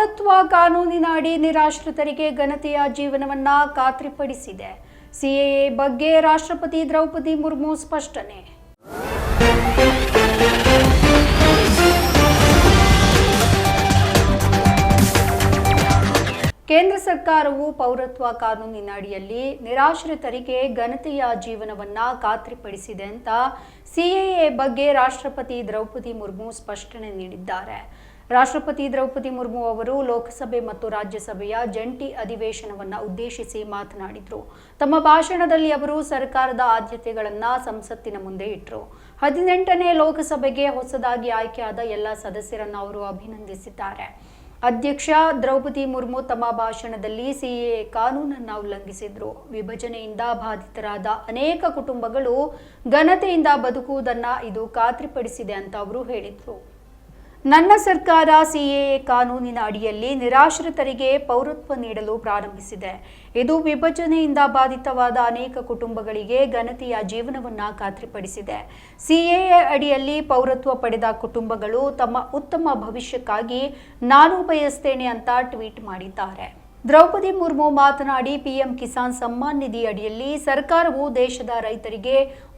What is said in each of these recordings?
ಪೌರತ್ವ ಕಾನೂನಿನ ಅಡಿ ನಿರಾಶ್ರಿತರಿಗೆ ಘನತೆಯ ಜೀವನವನ್ನ ಖಾತ್ರಿಪಡಿಸಿದೆ. ಸಿಎಎ ಬಗ್ಗೆ ರಾಷ್ಟ್ರಪತಿ ದ್ರೌಪದಿ ಮುರ್ಮು ಸ್ಪಷ್ಟನೆ. ಕೇಂದ್ರ ಸರ್ಕಾರವು ಪೌರತ್ವ ಕಾನೂನಿನ ಅಡಿಯಲ್ಲಿ ನಿರಾಶ್ರಿತರಿಗೆ ಘನತೆಯ ಜೀವನವನ್ನ ಖಾತ್ರಿಪಡಿಸಿದೆ ಅಂತ ಸಿಎಎ ಬಗ್ಗೆ ರಾಷ್ಟ್ರಪತಿ ದ್ರೌಪದಿ ಮುರ್ಮು ಸ್ಪಷ್ಟನೆ ನೀಡಿದ್ದಾರೆ. ರಾಷ್ಟ್ರಪತಿ ದ್ರೌಪದಿ ಮುರ್ಮು ಅವರು ಲೋಕಸಭೆ ಮತ್ತು ರಾಜ್ಯಸಭೆಯ ಜಂಟಿ ಅಧಿವೇಶನವನ್ನು ಉದ್ದೇಶಿಸಿ ಮಾತನಾಡಿದರು. ತಮ್ಮ ಭಾಷಣದಲ್ಲಿ ಅವರು ಸರ್ಕಾರದ ಆದ್ಯತೆಗಳನ್ನು ಸಂಸತ್ತಿನ ಮುಂದೆ ಇಟ್ಟರು ಹದಿನೆಂಟನೇ ಲೋಕಸಭೆಗೆ ಹೊಸದಾಗಿ ಆಯ್ಕೆಯಾದ ಎಲ್ಲ ಸದಸ್ಯರನ್ನು ಅವರು ಅಭಿನಂದಿಸಿದ್ದಾರೆ. ಅಧ್ಯಕ್ಷ ದ್ರೌಪದಿ ಮುರ್ಮು ತಮ್ಮ ಭಾಷಣದಲ್ಲಿ ಸಿಎ ಕಾನೂನನ್ನು ಉಲ್ಲಂಘಿಸಿದ್ರು. ವಿಭಜನೆಯಿಂದ ಬಾಧಿತರಾದ ಅನೇಕ ಕುಟುಂಬಗಳು ಘನತೆಯಿಂದ ಬದುಕುವುದನ್ನು ಇದು ಖಾತ್ರಿಪಡಿಸಿದೆ ಅಂತ ಅವರು ಹೇಳಿದ್ರು. ನನ್ನ ಸರ್ಕಾರ ಸಿಎಎ ಕಾನೂನಿನ ಅಡಿಯಲ್ಲಿ ನಿರಾಶ್ರಿತರಿಗೆ ಪೌರತ್ವ ನೀಡಲು ಪ್ರಾರಂಭಿಸಿದೆ. ಇದು ವಿಭಜನೆಯಿಂದ ಬಾಧಿತವಾದ ಅನೇಕ ಕುಟುಂಬಗಳಿಗೆ ಘನತೆಯ ಜೀವನವನ್ನು ಖಾತ್ರಿಪಡಿಸಿದೆ. ಸಿಎಎ ಅಡಿಯಲ್ಲಿ ಪೌರತ್ವ ಪಡೆದ ಕುಟುಂಬಗಳು ತಮ್ಮ ಉತ್ತಮ ಭವಿಷ್ಯಕ್ಕಾಗಿ ನಾನು ಬಯಸ್ತೇನೆ ಅಂತ ಟ್ವೀಟ್ ಮಾಡಿದ್ದಾರೆ. ದ್ರೌಪದಿ ಮುರ್ಮು ಮಾತನಾಡಿ ಪಿಎಂ ಕಿಸಾನ್ ಸಮ್ಮಾನ್ ನಿಧಿ ಅಡಿಯಲ್ಲಿ ಸರ್ಕಾರವು ದೇಶದ ರೈತರಿಗೆ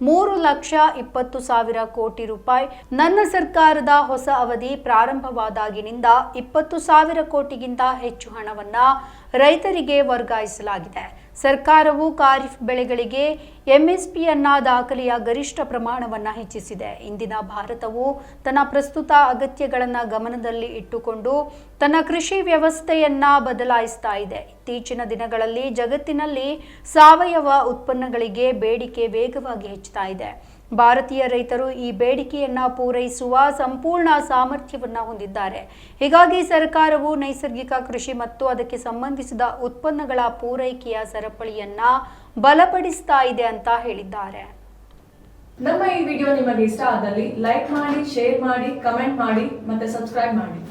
ಮೂರು ಲಕ್ಷ ಇಪ್ಪತ್ತು ಸಾವಿರ ಕೋಟಿ ರೂಪಾಯಿ, ನನ್ನ ಸರ್ಕಾರದ ಹೊಸ ಅವಧಿ ಪ್ರಾರಂಭವಾದಾಗಿನಿಂದ ಇಪ್ಪತ್ತು ಸಾವಿರ ಕೋಟಿಗಿಂತ ಹೆಚ್ಚು ಹಣವನ್ನು ರೈತರಿಗೆ ವರ್ಗಾಯಿಸಲಾಗಿದೆ. ಸರ್ಕಾರವು ಖಾರಿಫ್ ಬೆಳೆಗಳಿಗೆ ಎಂಎಸ್ಪಿಯನ್ನ ದಾಖಲೆಯ ಗರಿಷ್ಠ ಪ್ರಮಾಣವನ್ನು ಹೆಚ್ಚಿಸಿದೆ. ಇಂದಿನ ಭಾರತವು ತನ್ನ ಪ್ರಸ್ತುತ ಅಗತ್ಯಗಳನ್ನು ಗಮನದಲ್ಲಿ ಇಟ್ಟುಕೊಂಡು ತನ್ನ ಕೃಷಿ ವ್ಯವಸ್ಥೆಯನ್ನ ಬದಲಾಯಿಸ್ತಾ ಇದೆ. ಇತ್ತೀಚಿನ ದಿನಗಳಲ್ಲಿ ಜಗತ್ತಿನಲ್ಲಿ ಸಾವಯವ ಉತ್ಪನ್ನಗಳಿಗೆ ಬೇಡಿಕೆ ವೇಗವಾಗಿ ಹೆಚ್ಚುತ್ತಾ ಇದೆ. ಭಾರತೀಯ ರೈತರು ಈ ಬೇಡಿಕೆಯನ್ನು ಪೂರೈಸುವ ಸಂಪೂರ್ಣ ಸಾಮರ್ಥ್ಯವನ್ನು ಹೊಂದಿದ್ದಾರೆ. ಹೀಗಾಗಿ ಸರ್ಕಾರವು ನೈಸರ್ಗಿಕ ಕೃಷಿ ಮತ್ತು ಅದಕ್ಕೆ ಸಂಬಂಧಿಸಿದ ಉತ್ಪನ್ನಗಳ ಪೂರೈಕೆಯ ಸರಪಳಿಯನ್ನ ಬಲಪಡಿಸ್ತಾ ಇದೆ ಅಂತ ಹೇಳಿದ್ದಾರೆ. ನಮ್ಮ ಈ ವಿಡಿಯೋ ನಿಮಗೆ ಇಷ್ಟ ಆದಲ್ಲಿ ಲೈಕ್ ಮಾಡಿ, ಶೇರ್ ಮಾಡಿ, ಕಮೆಂಟ್ ಮಾಡಿ ಮತ್ತೆ ಸಬ್ಸ್ಕ್ರೈಬ್ ಮಾಡಿ.